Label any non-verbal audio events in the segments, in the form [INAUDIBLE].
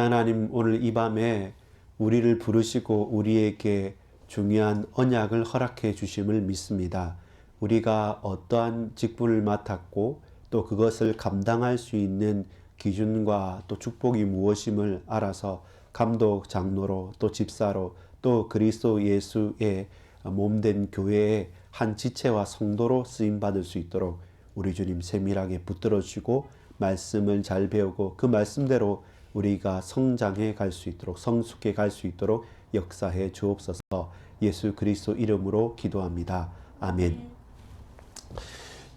하나님 오늘 이 밤에 우리를 부르시고 우리에게 중요한 언약을 허락해 주심을 믿습니다. 우리가 어떠한 직분을 맡았고 또 그것을 감당할 수 있는 기준과 또 축복이 무엇임을 알아서 감독 장로로 또 집사로 또 그리스도 예수의 몸된 교회의 한 지체와 성도로 쓰임 받을 수 있도록 우리 주님 세밀하게 붙들어 주시고 말씀을 잘 배우고 그 말씀대로 우리가 성장해 갈 수 있도록 성숙해 갈 수 있도록 역사해 주옵소서 예수 그리스도 이름으로 기도합니다. 아멘.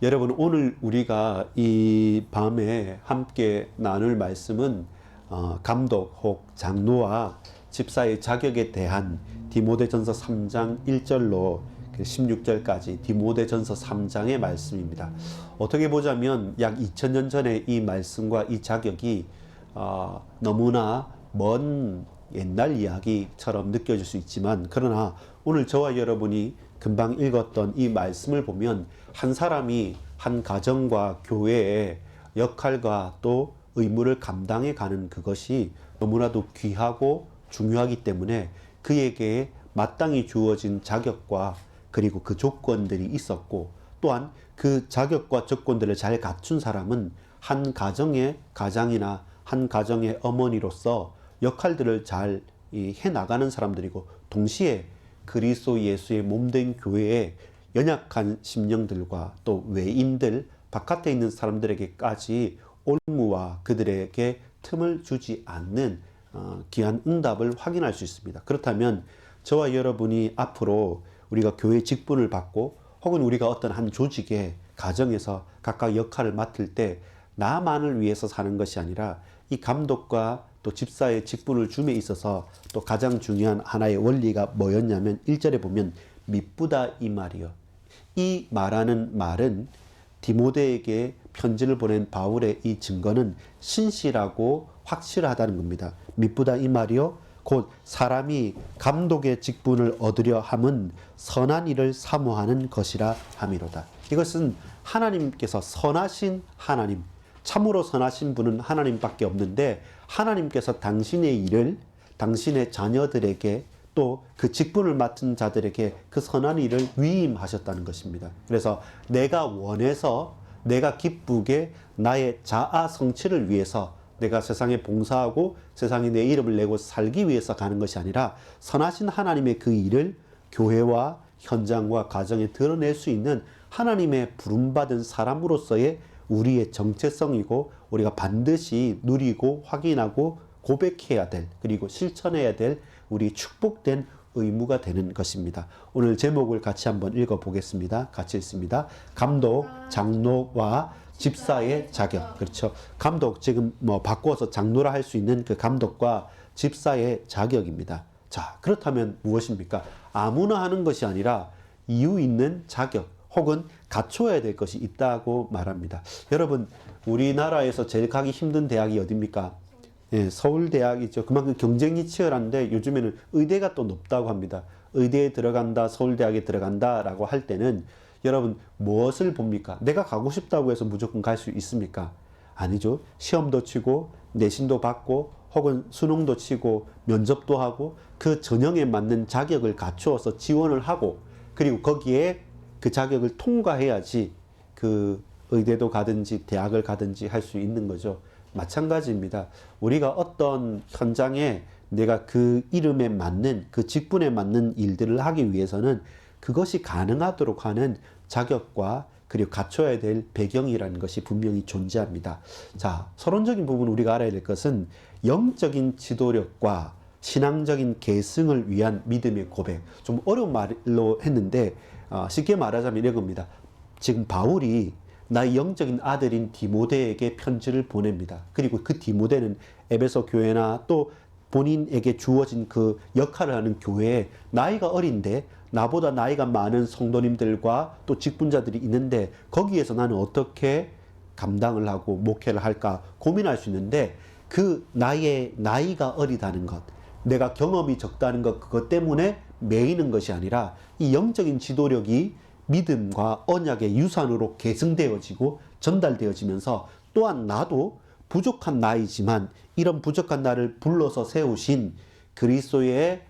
여러분 오늘 우리가 이 밤에 함께 나눌 말씀은 어, 감독 혹 장로와 집사의 자격에 대한 디모데전서 3장 1절로 16절까지 디모데전서 3장의 말씀입니다. 어떻게 보자면 약 2000년 전에 이 말씀과 이 자격이 어, 너무나 먼 옛날 이야기처럼 느껴질 수 있지만 그러나 오늘 저와 여러분이 금방 읽었던 이 말씀을 보면 한 사람이 한 가정과 교회의 역할과 또 의무를 감당해 가는 그것이 너무나도 귀하고 중요하기 때문에 그에게 마땅히 주어진 자격과 그리고 그 조건들이 있었고 또한 그 자격과 조건들을 잘 갖춘 사람은 한 가정의 가장이나 한 가정의 어머니로서 역할들을 잘 해 나가는 사람들이고 동시에 그리스도 예수의 몸된 교회에 연약한 심령들과 또 외인들 바깥에 있는 사람들에게까지 올무와 그들에게 틈을 주지 않는 어, 귀한 응답을 확인할 수 있습니다. 그렇다면 저와 여러분이 앞으로 우리가 교회 직분을 받고 혹은 우리가 어떤 한 조직의 가정에서 각각 역할을 맡을 때 나만을 위해서 사는 것이 아니라 이 감독과 또 집사의 직분을 줌에 있어서 또 가장 중요한 하나의 원리가 뭐였냐면 1절에 보면 미쁘다 이 말이요. 이 말하는 말은 디모데에게 편지를 보낸 바울의 이 증거는 신실하고 확실하다는 겁니다. 미쁘다 이 말이요. 곧 사람이 감독의 직분을 얻으려 함은 선한 일을 사모하는 것이라 함이로다. 이것은 하나님께서 선하신 하나님, 참으로 선하신 분은 하나님밖에 없는데 하나님께서 당신의 일을 당신의 자녀들에게 또 그 직분을 맡은 자들에게 그 선한 일을 위임하셨다는 것입니다. 그래서 내가 원해서 내가 기쁘게 나의 자아 성취를 위해서 내가 세상에 봉사하고 세상에 내 이름을 내고 살기 위해서 가는 것이 아니라 선하신 하나님의 그 일을 교회와 현장과 가정에 드러낼 수 있는 하나님의 부름받은 사람으로서의 우리의 정체성이고 우리가 반드시 누리고 확인하고 고백해야 될 그리고 실천해야 될 우리 축복된 의무가 되는 것입니다. 오늘 제목을 같이 한번 읽어 보겠습니다. 같이 읽습니다. 감독, 장로와 집사의 자격. 그렇죠. 감독 지금 뭐 바꿔서 장로라 할 수 있는 그 감독과 집사의 자격입니다. 자, 그렇다면 무엇입니까? 아무나 하는 것이 아니라 이유 있는 자격 혹은 갖춰야 될 것이 있다고 말합니다. 여러분, 우리나라에서 제일 가기 힘든 대학이 어디입니까? 예, 서울대학이죠. 그만큼 경쟁이 치열한데 요즘에는 의대가 또 높다고 합니다. 의대에 들어간다, 서울대학에 들어간다 라고 할 때는 여러분 무엇을 봅니까? 내가 가고 싶다고 해서 무조건 갈 수 있습니까? 아니죠. 시험도 치고 내신도 받고 혹은 수능도 치고 면접도 하고 그 전형에 맞는 자격을 갖추어서 지원을 하고 그리고 거기에 그 자격을 통과해야지 그 의대도 가든지 대학을 가든지 할 수 있는 거죠. 마찬가지입니다. 우리가 어떤 현장에 내가 그 이름에 맞는 그 직분에 맞는 일들을 하기 위해서는 그것이 가능하도록 하는 자격과 그리고 갖춰야 될 배경이라는 것이 분명히 존재합니다. 자, 서론적인 부분 우리가 알아야 될 것은 영적인 지도력과 신앙적인 계승을 위한 믿음의 고백. 좀 어려운 말로 했는데 어, 쉽게 말하자면 이런 겁니다. 지금 바울이 나의 영적인 아들인 디모데에게 편지를 보냅니다. 그리고 그 디모데는 에베소 교회나 또 본인에게 주어진 그 역할을 하는 교회에 나이가 어린데 나보다 나이가 많은 성도님들과 또 직분자들이 있는데 거기에서 나는 어떻게 감당을 하고 목회를 할까 고민할 수 있는데 그 나의 나이가 어리다는 것, 내가 경험이 적다는 것 그것 때문에 매이는 것이 아니라 이 영적인 지도력이 믿음과 언약의 유산으로 계승되어지고 전달되어지면서 또한 나도 부족한 나이지만 이런 부족한 나를 불러서 세우신 그리스도의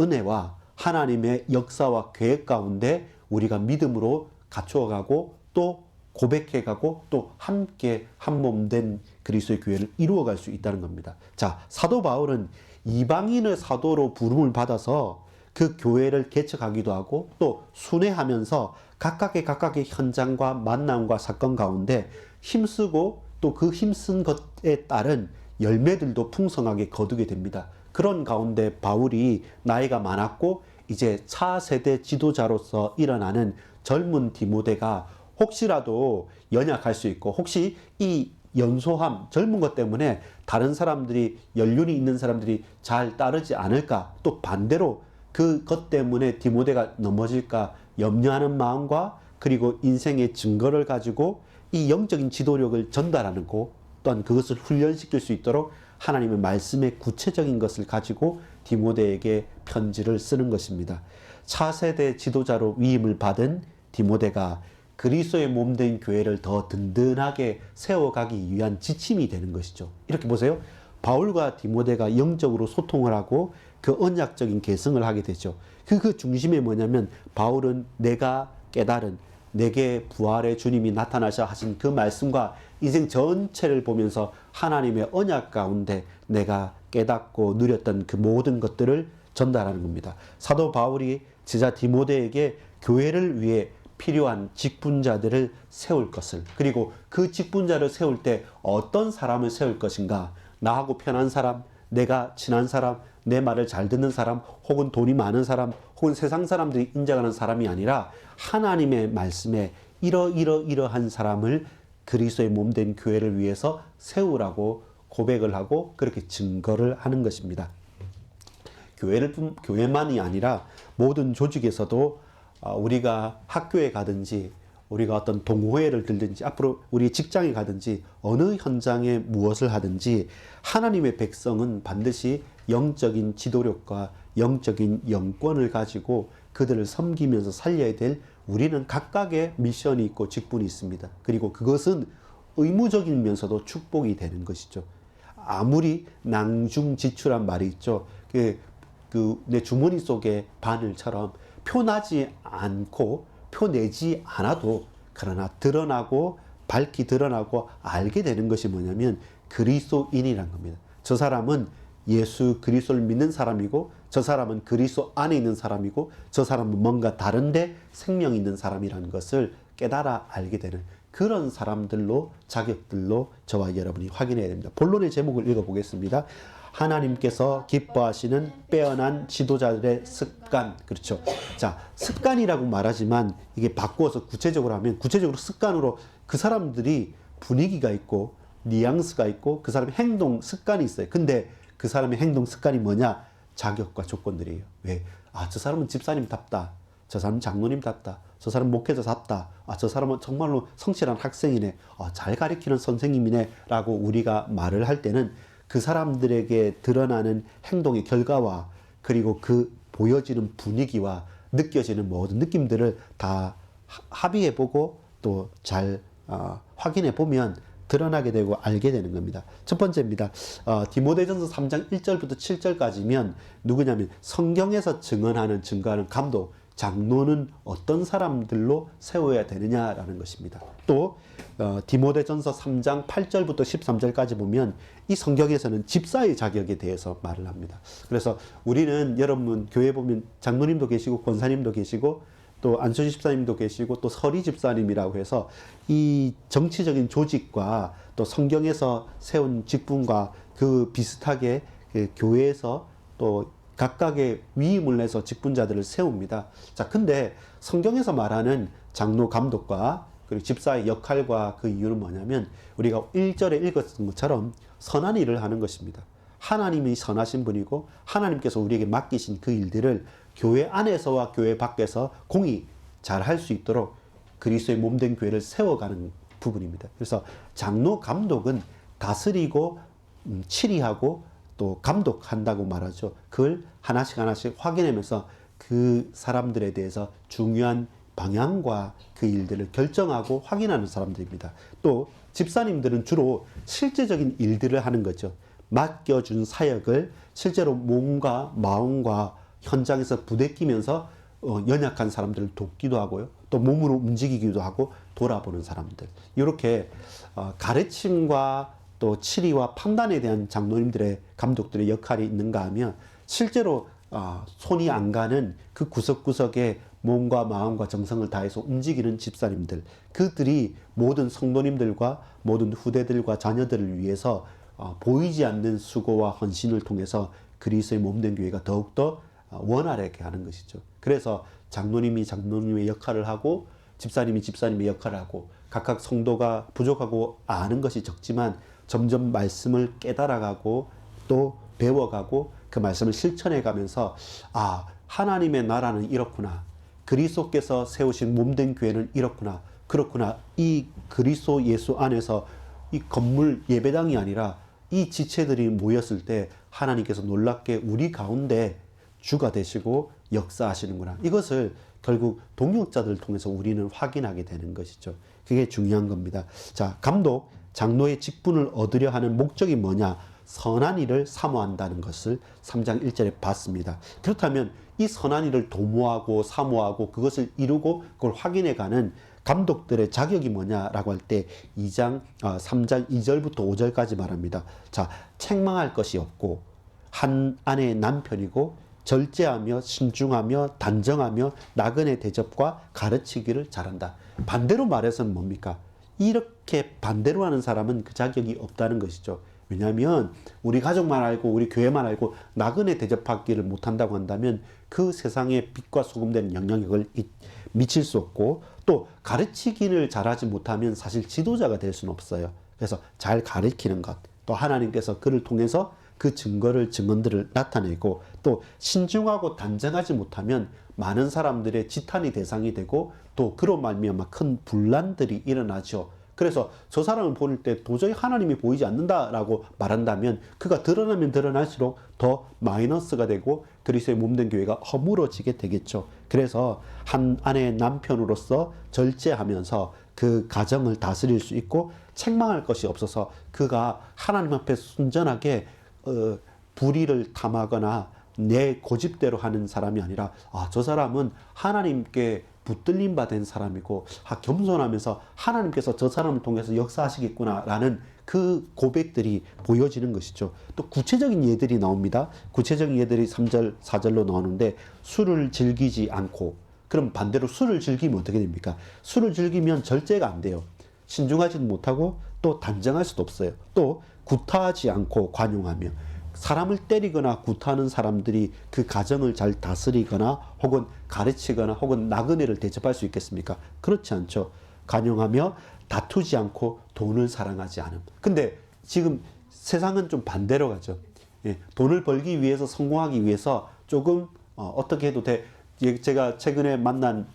은혜와 하나님의 역사와 계획 가운데 우리가 믿음으로 갖추어가고 또 고백해가고 또 함께 한 몸 된 그리스도의 교회를 이루어갈 수 있다는 겁니다. 자, 사도 바울은 이방인의 사도로 부름을 받아서 그 교회를 개척하기도 하고 또 순회하면서 각각의 각각의 현장과 만남과 사건 가운데 힘쓰고 또 그 힘쓴 것에 따른 열매들도 풍성하게 거두게 됩니다. 그런 가운데 바울이 나이가 많았고 이제 차세대 지도자로서 일어나는 젊은 디모데가 혹시라도 연약할 수 있고 혹시 이 연소함, 젊은 것 때문에 다른 사람들이 연륜이 있는 사람들이 잘 따르지 않을까 또 반대로 그것 때문에 디모데가 넘어질까 염려하는 마음과 그리고 인생의 증거를 가지고 이 영적인 지도력을 전달하는 고 또한 그것을 훈련시킬 수 있도록 하나님의 말씀의 구체적인 것을 가지고 디모데에게 편지를 쓰는 것입니다. 차세대 지도자로 위임을 받은 디모데가 그리스도의 몸된 교회를 더 든든하게 세워가기 위한 지침이 되는 것이죠. 이렇게 보세요. 바울과 디모데가 영적으로 소통을 하고 그 언약적인 개성을 하게 되죠. 그, 그 중심에 뭐냐면 바울은 내가 깨달은 내게 부활의 주님이 나타나셔 하신 그 말씀과 인생 전체를 보면서 하나님의 언약 가운데 내가 깨닫고 누렸던 그 모든 것들을 전달하는 겁니다. 사도 바울이 제자 디모데에게 교회를 위해 필요한 직분자들을 세울 것을 그리고 그 직분자를 세울 때 어떤 사람을 세울 것인가 나하고 편한 사람 내가 친한 사람 내 말을 잘 듣는 사람 혹은 돈이 많은 사람 혹은 세상 사람들이 인정하는 사람이 아니라 하나님의 말씀에 이러이러이러한 사람을 그리스도의 몸된 교회를 위해서 세우라고 고백을 하고 그렇게 증거를 하는 것입니다. 교회를 교회만이 아니라 모든 조직에서도 아, 우리가 학교에 가든지 우리가 어떤 동호회를 들든지 앞으로 우리 직장에 가든지 어느 현장에 무엇을 하든지 하나님의 백성은 반드시 영적인 지도력과 영적인 영권을 가지고 그들을 섬기면서 살려야 될 우리는 각각의 미션이 있고 직분이 있습니다. 그리고 그것은 의무적이면서도 축복이 되는 것이죠. 아무리 낭중지출한 말이 있죠. 그, 그, 내 주머니 속에 바늘처럼 표나지 않고 표내지 않아도 그러나 드러나고 밝히 드러나고 알게 되는 것이 뭐냐면 그리스도인이란 겁니다. 저 사람은 예수 그리스도를 믿는 사람이고 저 사람은 그리스도 안에 있는 사람이고 저 사람은 뭔가 다른데 생명 있는 사람이라는 것을 깨달아 알게 되는 그런 사람들로 자격들로 저와 여러분이 확인해야 됩니다. 본론의 제목을 읽어보겠습니다. 하나님께서 기뻐하시는 빼어난 지도자들의 습관. 그렇죠. 자, 습관이라고 말하지만 이게 바꾸어서 구체적으로 하면 구체적으로 습관으로 그 사람들이 분위기가 있고 뉘앙스가 있고 그 사람의 행동 습관이 있어요. 근데 그 사람의 행동 습관이 뭐냐? 자격과 조건들이에요. 왜? 아, 저 사람은 집사님답다. 저 사람은 장로님답다. 저 사람 목회자답다. 아, 저 사람은 정말로 성실한 학생이네. 아, 잘 가르치는 선생님이네. 라고 우리가 말을 할 때는 그 사람들에게 드러나는 행동의 결과와 그리고 그 보여지는 분위기와 느껴지는 모든 느낌들을 다 합의해 보고 또잘 어, 확인해 보면 드러나게 되고 알게 되는 겁니다. 첫 번째입니다. 어, 디모데전서 3장 1절부터 7절까지면 누구냐면 성경에서 증언하는 증거하는 감독 장로는 어떤 사람들로 세워야 되느냐라는 것입니다. 또 어, 디모데전서 3장 8절부터 13절까지 보면 이 성경에서는 집사의 자격에 대해서 말을 합니다. 그래서 우리는 여러분 교회 보면 장로님도 계시고 권사님도 계시고 또 안수지 집사님도 계시고 또 서리 집사님이라고 해서 이 정치적인 조직과 또 성경에서 세운 직분과 그 비슷하게 그 교회에서 또 각각의 위임을 내서 직분자들을 세웁니다. 자, 근데 성경에서 말하는 장로 감독과 그리고 집사의 역할과 그 이유는 뭐냐면 우리가 1절에 읽었던 것처럼 선한 일을 하는 것입니다. 하나님이 선하신 분이고 하나님께서 우리에게 맡기신 그 일들을 교회 안에서와 교회 밖에서 공이 잘 할 수 있도록 그리스도의 몸된 교회를 세워가는 부분입니다. 그래서 장로 감독은 다스리고 음, 치리하고 또 감독한다고 말하죠. 그걸 하나씩 하나씩 확인하면서 그 사람들에 대해서 중요한 방향과 그 일들을 결정하고 확인하는 사람들입니다. 또 집사님들은 주로 실제적인 일들을 하는 거죠. 맡겨준 사역을 실제로 몸과 마음과 현장에서 부대끼면서 어, 연약한 사람들을 돕기도 하고요. 또 몸으로 움직이기도 하고 돌아보는 사람들. 이렇게 어, 가르침과 또 치리와 판단에 대한 장로님들의 감독들의 역할이 있는가 하면 실제로 어, 손이 안 가는 그 구석구석에 몸과 마음과 정성을 다해서 움직이는 집사님들 그들이 모든 성도님들과 모든 후대들과 자녀들을 위해서 어, 보이지 않는 수고와 헌신을 통해서 그리스도의 몸된 교회가 더욱더 어, 원활하게 하는 것이죠. 그래서 장로님이 장로님의 역할을 하고 집사님이 집사님의 역할을 하고 각각 성도가 부족하고 아는 것이 적지만 점점 말씀을 깨달아가고 또 배워가고 그 말씀을 실천해 가면서 아 하나님의 나라는 이렇구나 그리스도께서 세우신 몸된 교회는 이렇구나 그렇구나 이 그리스도 예수 안에서 이 건물 예배당이 아니라 이 지체들이 모였을 때 하나님께서 놀랍게 우리 가운데 주가 되시고 역사하시는구나. 이것을 결국 동역자들을 통해서 우리는 확인하게 되는 것이죠. 그게 중요한 겁니다. 자, 감독, 장로의 직분을 얻으려 하는 목적이 뭐냐? 선한 일을 사모한다는 것을 3장 1절에 봤습니다. 그렇다면 이 선한 일을 도모하고 사모하고 그것을 이루고 그걸 확인해 가는 감독들의 자격이 뭐냐라고 할 때 2장, 아, 3장 2절부터 5절까지 말합니다. 자, 책망할 것이 없고 한 아내의 남편이고 절제하며 신중하며 단정하며 나그네 대접과 가르치기를 잘한다. 반대로 말해서는 뭡니까? 이렇게 반대로 하는 사람은 그 자격이 없다는 것이죠. 왜냐하면 우리 가족만 알고 우리 교회만 알고 나그네 대접하기를 못한다고 한다면 그 세상에 빛과 소금 되는 영향력을 미칠 수 없고 또 가르치기를 잘하지 못하면 사실 지도자가 될 수는 없어요. 그래서 잘 가르치는 것, 또 하나님께서 그를 통해서 그 증거를 증언들을 나타내고 또 신중하고 단정하지 못하면 많은 사람들의 지탄이 대상이 되고 또 그로 말미암아 큰 분란들이 일어나죠. 그래서 저 사람을 볼때 도저히 하나님이 보이지 않는다라고 말한다면 그가 드러나면 드러날수록 더 마이너스가 되고 그리스도의 몸된 교회가 허물어지게 되겠죠. 그래서 한 아내의 남편으로서 절제하면서 그 가정을 다스릴 수 있고 책망할 것이 없어서 그가 하나님 앞에 순전하게 어, 불의를 탐하거나 내 고집대로 하는 사람이 아니라 아, 저 사람은 하나님께 붙들림 받은 사람이고 아, 겸손하면서 하나님께서 저 사람을 통해서 역사하시겠구나라는 그 고백들이 보여지는 것이죠. 또 구체적인 예들이 나옵니다. 구체적인 예들이 3절, 4절로 나오는데 술을 즐기지 않고 그럼 반대로 술을 즐기면 어떻게 됩니까? 술을 즐기면 절제가 안 돼요. 신중하지도 못하고 또 단정할 수도 없어요. 또 구타하지 않고 관용하며 사람을 때리거나 구타하는 사람들이 그 가정을 잘 다스리거나 혹은 가르치거나 혹은 나그네를 대접할 수 있겠습니까? 그렇지 않죠. 관용하며 다투지 않고 돈을 사랑하지 않음. 근데 지금 세상은 좀 반대로 가죠. 예, 돈을 벌기 위해서 성공하기 위해서 조금 어, 떻게 해도 돼. 예, 제가 최근에 만난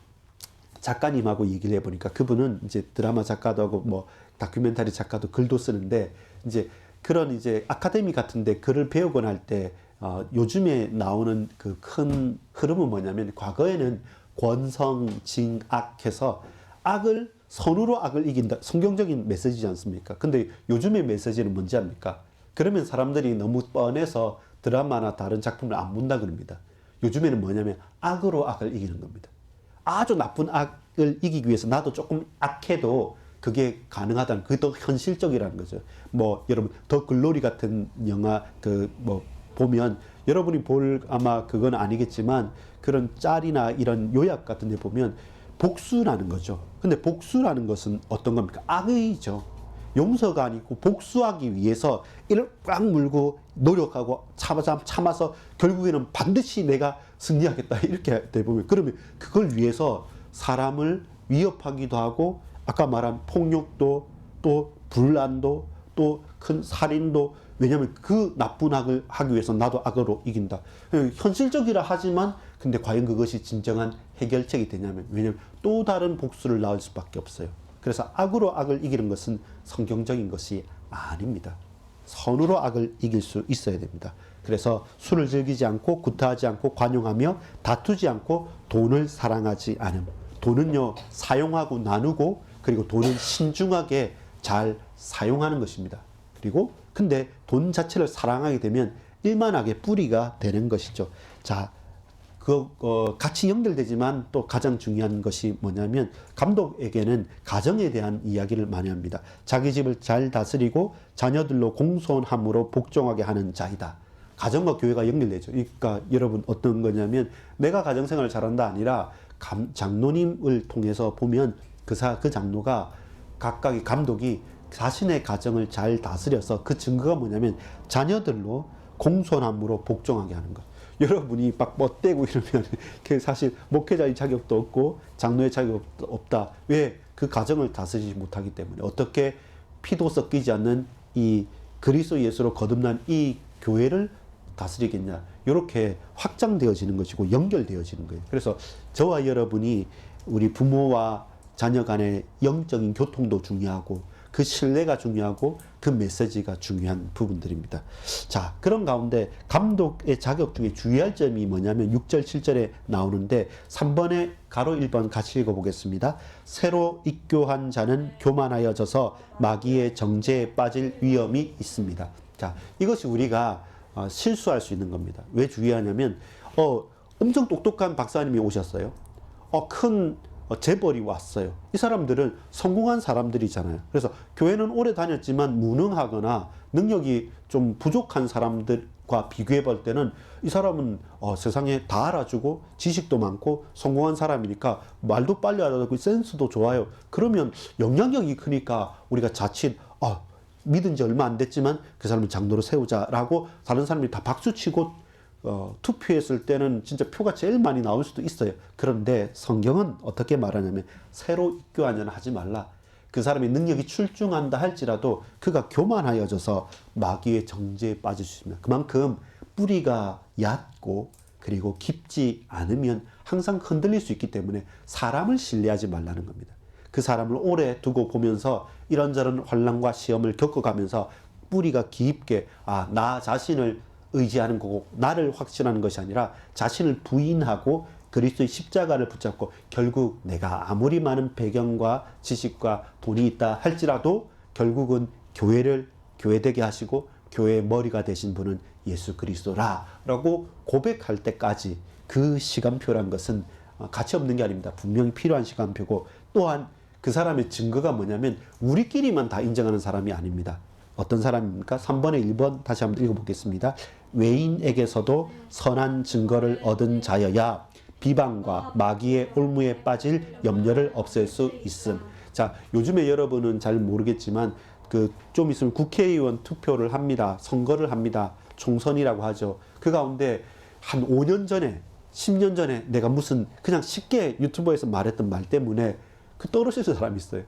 작가님하고 얘기를 해보니까 그분은 이제 드라마 작가도 하고 뭐 다큐멘터리 작가도 글도 쓰는데 이제 그런 이제 아카데미 같은데 글을 배우곤 할때 어, 요즘에 나오는 그 큰 흐름은 뭐냐면 과거에는 권성, 징, 악 해서 악을 선으로 악을 이긴다. 성경적인 메시지지 않습니까? 근데 요즘의 메시지는 뭔지 압니까? 그러면 사람들이 너무 뻔해서 드라마나 다른 작품을 안 본다 그럽니다. 요즘에는 뭐냐면 악으로 악을 이기는 겁니다. 아주 나쁜 악을 이기기 위해서 나도 조금 악해도 그게 가능하다는 그게 더 현실적이라는 거죠. 뭐 여러분 더 글로리 같은 영화 그 뭐 보면 여러분이 볼 아마 그건 아니겠지만 그런 짤이나 이런 요약 같은 데 보면 복수라는 거죠. 근데 복수라는 것은 어떤 겁니까? 악의죠. 용서가 아니고 복수하기 위해서 이를 꽉 물고 노력하고 참아서 참아서 결국에는 반드시 내가 승리하겠다 이렇게 돼 보면 그러면 그걸 위해서 사람을 위협하기도 하고 아까 말한 폭력도 또 불란도 또 큰 살인도 왜냐하면 그 나쁜 악을 하기 위해서 나도 악으로 이긴다. 현실적이라 하지만 근데 과연 그것이 진정한 해결책이 되냐면 왜냐하면 또 다른 복수를 낳을 수밖에 없어요. 그래서 악으로 악을 이기는 것은 성경적인 것이 아닙니다. 선으로 악을 이길 수 있어야 됩니다. 그래서 술을 즐기지 않고 구타하지 않고 관용하며 다투지 않고 돈을 사랑하지 않음. 돈은요 사용하고 나누고 그리고 돈은 신중하게 잘 사용하는 것입니다. 그리고 근데 돈 자체를 사랑하게 되면 일만하게 뿌리가 되는 것이죠. 자, 그 어, 같이 연결되지만 또 가장 중요한 것이 뭐냐면 감독에게는 가정에 대한 이야기를 많이 합니다. 자기 집을 잘 다스리고 자녀들로 공손함으로 복종하게 하는 자이다. 가정과 교회가 연결되죠. 그러니까 여러분 어떤 거냐면 내가 가정 생활을 잘한다 아니라 감, 장로님을 통해서 보면 그 사, 그 장로가 각각의 감독이 자신의 가정을 잘 다스려서 그 증거가 뭐냐면 자녀들로 공손함으로 복종하게 하는 것. [LAUGHS] 여러분이 막 멋대고 이러면 [LAUGHS] 그 사실 목회자의 자격도 없고 장로의 자격도 없다. 왜? 그 가정을 다스리지 못하기 때문에 어떻게 피도 섞이지 않는 이 그리스도 예수로 거듭난 이 교회를 다스리겠냐. 이렇게 확장되어지는 것이고 연결되어지는 거예요. 그래서 저와 여러분이 우리 부모와 자녀 간의 영적인 교통도 중요하고 그 신뢰가 중요하고 그 메시지가 중요한 부분들입니다. 자, 그런 가운데 감독의 자격 중에 주의할 점이 뭐냐면 6절, 7절에 나오는데 3번에 가로 1번 같이 읽어보겠습니다. 새로 입교한 자는 교만하여져서 마귀의 정죄에 빠질 위험이 있습니다. 자, 이것이 우리가 어, 실수할 수 있는 겁니다. 왜 주의하냐면, 어, 엄청 똑똑한 박사님이 오셨어요. 어, 큰 어, 재벌이 왔어요. 이 사람들은 성공한 사람들이잖아요. 그래서 교회는 오래 다녔지만 무능하거나 능력이 좀 부족한 사람들과 비교해 볼 때는 이 사람은 어, 세상에 다 알아주고 지식도 많고 성공한 사람이니까 말도 빨리 알아듣고 센스도 좋아요. 그러면 영향력이 크니까 우리가 자칫 어, 믿은 지 얼마 안 됐지만 그 사람을 장로로 세우자라고 다른 사람이 다 박수치고 어, 투표했을 때는 진짜 표가 제일 많이 나올 수도 있어요. 그런데 성경은 어떻게 말하냐면 새로 입교하냐 하지 말라. 그 사람의 능력이 출중한다 할지라도 그가 교만하여져서 마귀의 정죄에 빠질 수 있습니다. 그만큼 뿌리가 얕고 그리고 깊지 않으면 항상 흔들릴 수 있기 때문에 사람을 신뢰하지 말라는 겁니다. 그 사람을 오래 두고 보면서 이런저런 환란과 시험을 겪어가면서 뿌리가 깊게 아 나 자신을 의지하는 거고 나를 확신하는 것이 아니라 자신을 부인하고 그리스도의 십자가를 붙잡고 결국 내가 아무리 많은 배경과 지식과 돈이 있다 할지라도 결국은 교회를 교회되게 하시고 교회의 머리가 되신 분은 예수 그리스도라라고 고백할 때까지 그 시간표란 것은 가치 없는 게 아닙니다. 분명히 필요한 시간표고 또한 그 사람의 증거가 뭐냐면 우리끼리만 다 인정하는 사람이 아닙니다. 어떤 사람입니까? 3번에 1번 다시 한번 읽어보겠습니다. 외인에게서도 선한 증거를 얻은 자여야 비방과 마귀의 올무에 빠질 염려를 없앨 수 있음. 자, 요즘에 여러분은 잘 모르겠지만 그 좀 있으면 국회의원 투표를 합니다. 선거를 합니다. 총선이라고 하죠. 그 가운데 한 5년 전에 10년 전에 내가 무슨 그냥 쉽게 유튜버에서 말했던 말 때문에 그 떨어지는 사람이 있어요.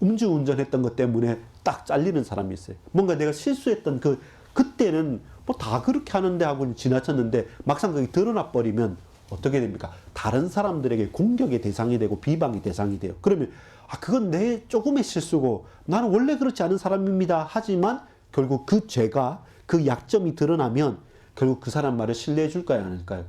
음주운전 했던 것 때문에 딱 잘리는 사람이 있어요. 뭔가 내가 실수했던 그, 그때는 뭐 다 그렇게 하는데 하고 지나쳤는데 막상 그게 드러나 버리면 어떻게 됩니까? 다른 사람들에게 공격의 대상이 되고 비방의 대상이 돼요. 그러면 아, 그건 내 조금의 실수고 나는 원래 그렇지 않은 사람입니다. 하지만 결국 그 죄가 그 약점이 드러나면 결국 그 사람 말을 신뢰해 줄까요? 아닐까요?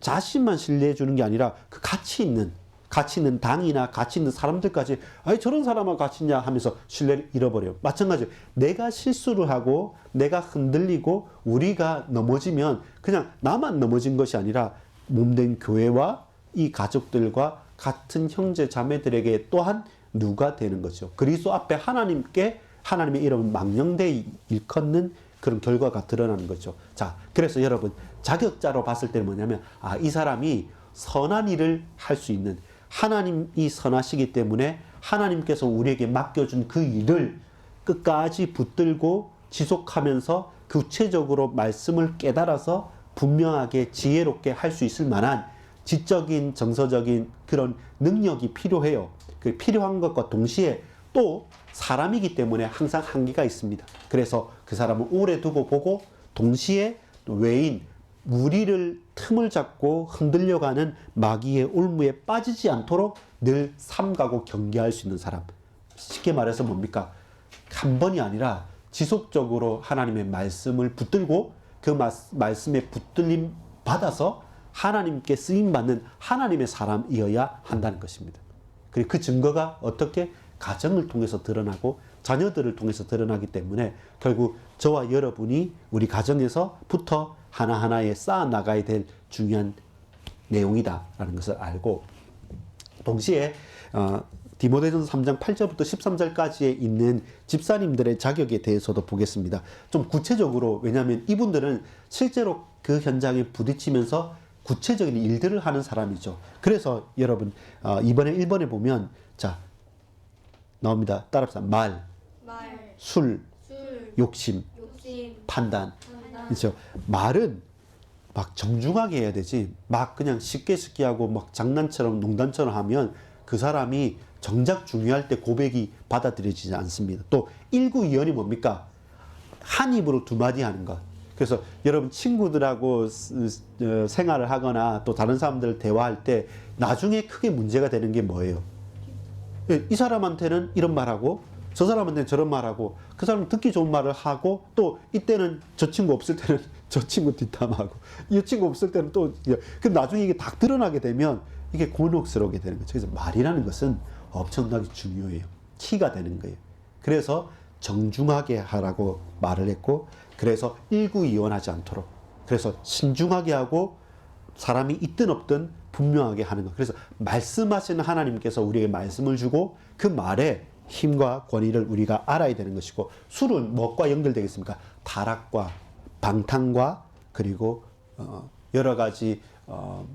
자신만 신뢰해 주는 게 아니라 그 가치 있는 가치 있는 당이나 가치 있는 사람들까지 아니 저런 사람하고 같이 있냐 하면서 신뢰를 잃어버려요. 마찬가지로 내가 실수를 하고 내가 흔들리고 우리가 넘어지면 그냥 나만 넘어진 것이 아니라 몸된 교회와 이 가족들과 같은 형제 자매들에게 또한 누가 되는 거죠. 그리스도 앞에 하나님께 하나님의 이름을 망령되이 일컫는 그런 결과가 드러나는 거죠. 자, 그래서 여러분 자격자로 봤을 때는 뭐냐면 아, 이 사람이 선한 일을 할 수 있는 하나님이 선하시기 때문에 하나님께서 우리에게 맡겨준 그 일을 끝까지 붙들고 지속하면서 구체적으로 말씀을 깨달아서 분명하게 지혜롭게 할 수 있을 만한 지적인 정서적인 그런 능력이 필요해요. 그 필요한 것과 동시에 또 사람이기 때문에 항상 한계가 있습니다. 그래서 그 사람을 오래 두고 보고 동시에 또 외인 우리를 틈을 잡고 흔들려가는 마귀의 올무에 빠지지 않도록 늘 삼가고 경계할 수 있는 사람. 쉽게 말해서 뭡니까? 한 번이 아니라 지속적으로 하나님의 말씀을 붙들고 그 말씀에 붙들림 받아서 하나님께 쓰임 받는 하나님의 사람이어야 한다는 것입니다. 그리고 그 증거가 어떻게 가정을 통해서 드러나고 자녀들을 통해서 드러나기 때문에 결국 저와 여러분이 우리 가정에서부터 하나하나에 쌓아 나가야 될 중요한 내용이다라는 것을 알고 동시에 어, 디모데전서 3장 8절부터 13절까지에 있는 집사님들의 자격에 대해서도 보겠습니다. 좀 구체적으로 왜냐하면 이분들은 실제로 그 현장에 부딪히면서 구체적인 일들을 하는 사람이죠. 그래서 여러분 어, 이번에 1번에 보면 자 나옵니다. 따라합시다. 말, 말, 술, 술, 욕심, 욕심, 판단. 판단, 그렇죠. 말은 막 정중하게 해야 되지. 막 그냥 쉽게 쉽게 하고 막 장난처럼 농담처럼 하면 그 사람이 정작 중요할 때 고백이 받아들여지지 않습니다. 또 일구이연이 뭡니까? 한 입으로 두 마디 하는 것. 그래서 여러분 친구들하고 스- 어, 생활을 하거나 또 다른 사람들 대화할 때 나중에 크게 문제가 되는 게 뭐예요? 예, 이 사람한테는 이런 말하고 저 사람한테는 저런 말하고 그 사람 듣기 좋은 말을 하고 또 이때는 저 친구 없을 때는 [LAUGHS] 저 친구 뒷담하고 이 친구 없을 때는 또그 나중에 이게 다 드러나게 되면 이게 곤혹스러우게 되는 거죠. 그래서 말이라는 것은 엄청나게 중요해요. 키가 되는 거예요. 그래서 정중하게 하라고 말을 했고 그래서 일구이원하지 않도록 그래서 신중하게 하고 사람이 있든 없든 분명하게 하는 것. 그래서 말씀하시는 하나님께서 우리에게 말씀을 주고 그 말에 힘과 권위를 우리가 알아야 되는 것이고 술은 무엇과 연결되겠습니까? 타락과 방탕과 그리고 어, 여러 가지 어,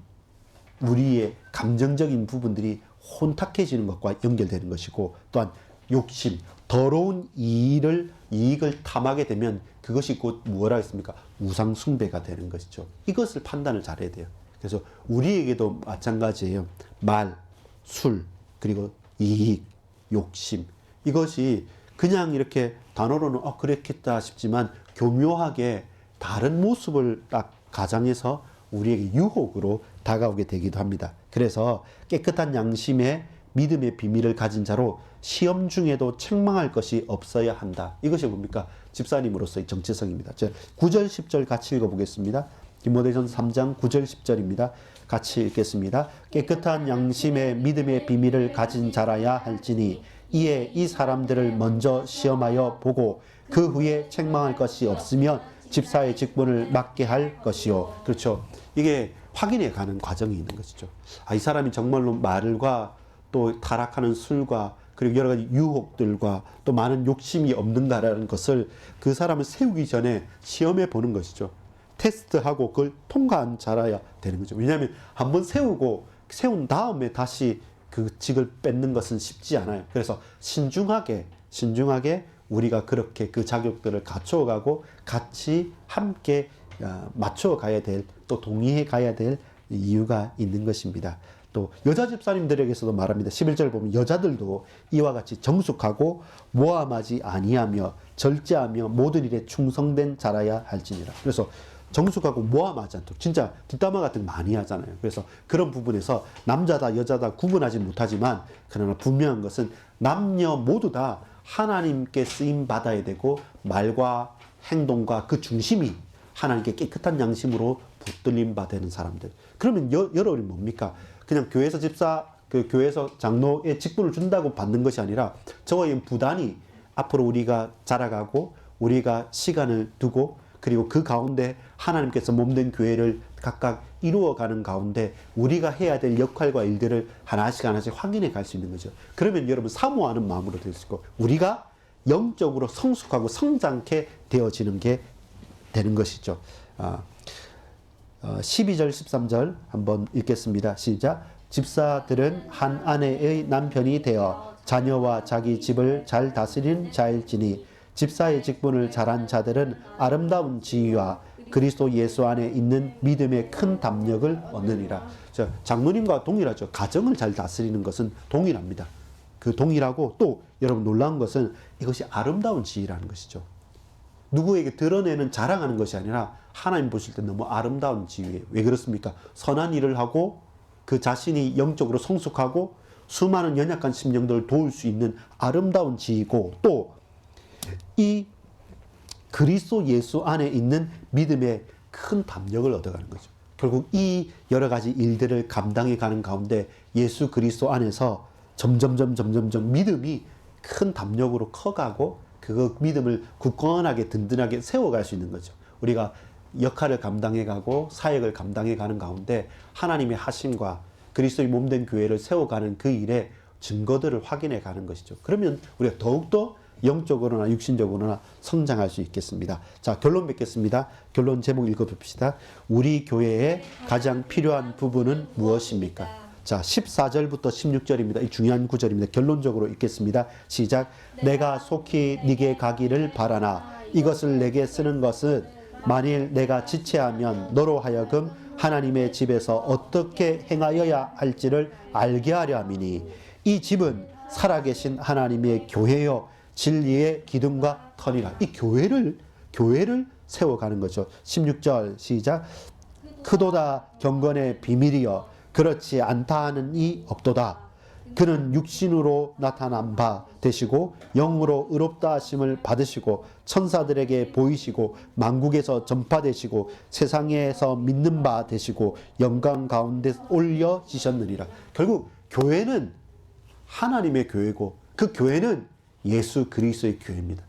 우리의 감정적인 부분들이 혼탁해지는 것과 연결되는 것이고 또한 욕심, 더러운 이익을 이익을 탐하게 되면 그것이 곧 무엇라 했습니까? 우상 숭배가 되는 것이죠. 이것을 판단을 잘해야 돼요. 그래서 우리에게도 마찬가지예요. 말, 술, 그리고 이익, 욕심 이것이 그냥 이렇게 단어로는 어 그랬겠다 싶지만 교묘하게 다른 모습을 딱 가장해서 우리에게 유혹으로 다가오게 되기도 합니다. 그래서 깨끗한 양심의 믿음의 비밀을 가진 자로 시험 중에도 책망할 것이 없어야 한다. 이것이 뭡니까? 집사님으로서의 정체성입니다. 자, 9절, 10절 같이 읽어보겠습니다. 디모데전 3장 9절, 10절입니다. 같이 읽겠습니다. 깨끗한 양심의 믿음의 비밀을 가진 자라야 할지니 이에 이 사람들을 먼저 시험하여 보고 그 후에 책망할 것이 없으면 집사의 직분을 맡게 할 것이요. 그렇죠. 이게 확인해 가는 과정이 있는 것이죠. 아, 이 사람이 정말로 말과 또 타락하는 술과 그리고 여러 가지 유혹들과 또 많은 욕심이 없는가라는 것을 그 사람을 세우기 전에 시험해 보는 것이죠. 테스트하고 그걸 통과한 자라야 되는 거죠. 왜냐하면 한번 세우고 세운 다음에 다시 그 직을 뺏는 것은 쉽지 않아요. 그래서 신중하게 신중하게 우리가 그렇게 그 자격들을 갖춰가고 같이 함께 아, 맞춰 가야 될 또 동의해 가야 될 이유가 있는 것입니다. 또 여자 집사님들에게서도 말합니다. 11절 보면 여자들도 이와 같이 정숙하고 모함하지 아니하며 절제하며 모든 일에 충성된 자라야 할지니라. 그래서 정숙하고 모함하지 않도록 진짜 뒷담화 같은 거 많이 하잖아요. 그래서 그런 부분에서 남자다 여자다 구분하지 못하지만 그러나 분명한 것은 남녀 모두 다 하나님께 쓰임 받아야 되고 말과 행동과 그 중심이 하나님께 깨끗한 양심으로 붙들림 받는 사람들. 그러면 여, 여러분이 뭡니까? 그냥 교회에서 집사, 그 교회에서 장로의 직분을 준다고 받는 것이 아니라 저와의 부단히 앞으로 우리가 자라가고 우리가 시간을 두고 그리고 그 가운데 하나님께서 몸된 교회를 각각 이루어가는 가운데 우리가 해야 될 역할과 일들을 하나씩 하나씩 확인해 갈 수 있는 거죠. 그러면 여러분 사모하는 마음으로 될 수 있고 우리가 영적으로 성숙하고 성장케 되어지는 게 되는 것이죠. 아, 어, 12절, 13절 한번 읽겠습니다. 시작. 집사들은 한 아내의 남편이 되어 자녀와 자기 집을 잘 다스리는 자일지니 집사의 직분을 잘한 자들은 아름다운 지위와 그리스도 예수 안에 있는 믿음의 큰 담력을 얻느니라. 자, 장로님과 동일하죠. 가정을 잘 다스리는 것은 동일합니다. 그 동일하고 또 여러분 놀라운 것은 이것이 아름다운 지위라는 것이죠. 누구에게 드러내는 자랑하는 것이 아니라 하나님 보실 때 너무 아름다운 지위예요. 왜 그렇습니까? 선한 일을 하고 그 자신이 영적으로 성숙하고 수많은 연약한 심령들을 도울 수 있는 아름다운 지위고 또 이 그리스도 예수 안에 있는 믿음의 큰 담력을 얻어가는 거죠. 결국 이 여러 가지 일들을 감당해 가는 가운데 예수 그리스도 안에서 점점점 점점점 믿음이 큰 담력으로 커가고 그 믿음을 굳건하게 든든하게 세워갈 수 있는 거죠. 우리가 역할을 감당해 가고 사역을 감당해 가는 가운데 하나님의 하심과 그리스도의 몸된 교회를 세워가는 그 일에 증거들을 확인해 가는 것이죠. 그러면 우리가 더욱더 영적으로나 육신적으로나 성장할 수 있겠습니다. 자, 결론 맺겠습니다. 결론 제목 읽어봅시다. 우리 교회에 가장 필요한 부분은 무엇입니까? 자, 14절부터 16절입니다. 이 중요한 구절입니다. 결론적으로 읽겠습니다. 시작. 내가 속히 네게 가기를 바라나 이것을 내게 쓰는 것은 만일 내가 지체하면 너로 하여금 하나님의 집에서 어떻게 행하여야 할지를 알게 하려 함이니 이 집은 살아계신 하나님의 교회요 진리의 기둥과 터니라. 이 교회를 교회를 세워가는 거죠. 16절 시작. 크도다 경건의 비밀이여 그렇지 않다 하는 이 없도다. 그는 육신으로 나타난 바 되시고 영으로 의롭다 하심을 받으시고 천사들에게 보이시고 만국에서 전파되시고 세상에서 믿는 바 되시고 영광 가운데 올려지셨느니라. 결국 교회는 하나님의 교회고 그 교회는 예수 그리스도의 교회입니다.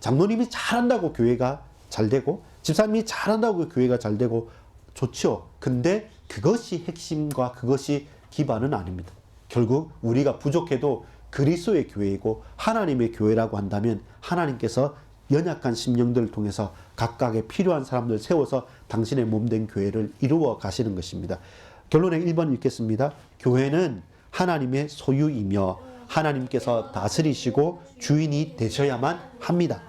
장로님이 잘한다고 교회가 잘 되고 집사님이 잘한다고 교회가 잘 되고 좋죠. 근데 그것이 핵심과 그것이 기반은 아닙니다. 결국 우리가 부족해도 그리스도의 교회이고 하나님의 교회라고 한다면 하나님께서 연약한 심령들을 통해서 각각의 필요한 사람들 세워서 당신의 몸된 교회를 이루어 가시는 것입니다. 결론에 1번 읽겠습니다. 교회는 하나님의 소유이며 하나님께서 다스리시고 주인이 되셔야만 합니다.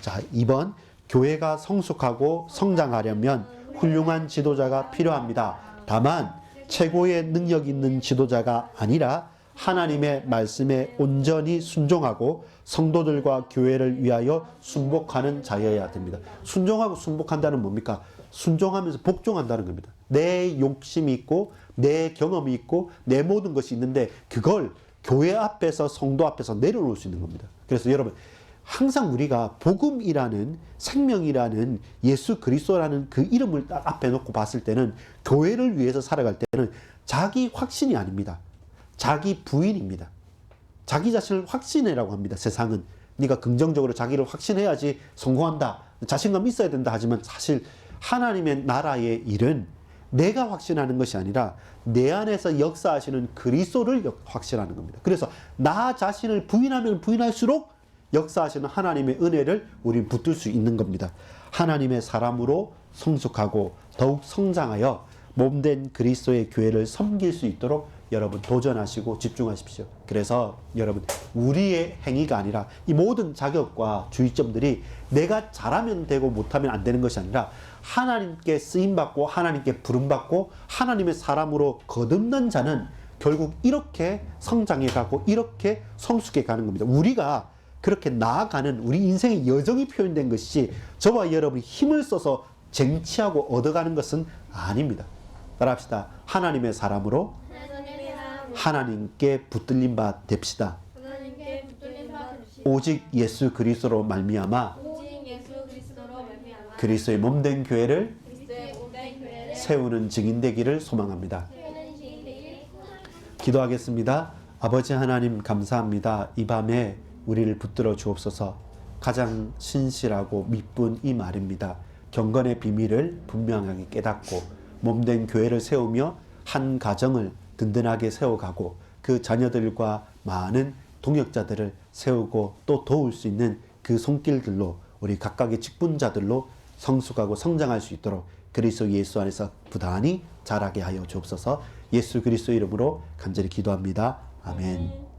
자, 2번 교회가 성숙하고 성장하려면 훌륭한 지도자가 필요합니다. 다만 최고의 능력 있는 지도자가 아니라 하나님의 말씀에 온전히 순종하고 성도들과 교회를 위하여 순복하는 자여야 됩니다. 순종하고 순복한다는 뭡니까? 순종하면서 복종한다는 겁니다. 내 욕심이 있고 내 경험이 있고 내 모든 것이 있는데 그걸 교회 앞에서 성도 앞에서 내려놓을 수 있는 겁니다. 그래서 여러분 항상 우리가 복음이라는 생명이라는 예수 그리스도라는 그 이름을 딱 앞에 놓고 봤을 때는 교회를 위해서 살아갈 때는 자기 확신이 아닙니다. 자기 부인입니다. 자기 자신을 확신해라고 합니다. 세상은 네가 긍정적으로 자기를 확신해야지 성공한다. 자신감 있어야 된다 하지만 사실 하나님의 나라의 일은 내가 확신하는 것이 아니라 내 안에서 역사하시는 그리스도를 역- 확신하는 겁니다. 그래서 나 자신을 부인하면 부인할수록 역사하시는 하나님의 은혜를 우리 붙들 수 있는 겁니다. 하나님의 사람으로 성숙하고 더욱 성장하여 몸된 그리스도의 교회를 섬길 수 있도록 여러분 도전하시고 집중하십시오. 그래서 여러분 우리의 행위가 아니라 이 모든 자격과 주의점들이 내가 잘하면 되고 못하면 안 되는 것이 아니라 하나님께 쓰임 받고 하나님께 부름 받고 하나님의 사람으로 거듭난 자는 결국 이렇게 성장해 가고 이렇게 성숙해 가는 겁니다. 우리가 그렇게 나아가는 우리 인생의 여정이 표현된 것이지 저와 여러분이 힘을 써서 쟁취하고 얻어가는 것은 아닙니다. 따라합시다. 하나님의 사람으로 하나님께 붙들린 바 됩시다. 오직 예수 그리스도로 말미암아 오직 예수 그리스도로 말미암아 그리스도의 몸된 교회를 세우는 증인 되기를 소망합니다. 기도하겠습니다. 아버지 하나님 감사합니다. 이 밤에 우리를 붙들어 주옵소서. 가장 신실하고 미쁜 이 말입니다. 경건의 비밀을 분명하게 깨닫고 몸된 교회를 세우며 한 가정을 든든하게 세워가고 그 자녀들과 많은 동역자들을 세우고 또 도울 수 있는 그 손길들로 우리 각각의 직분자들로 성숙하고 성장할 수 있도록 그리스도 예수 안에서 부단히 자라게 하여 주옵소서. 예수 그리스도 이름으로 간절히 기도합니다. 아멘.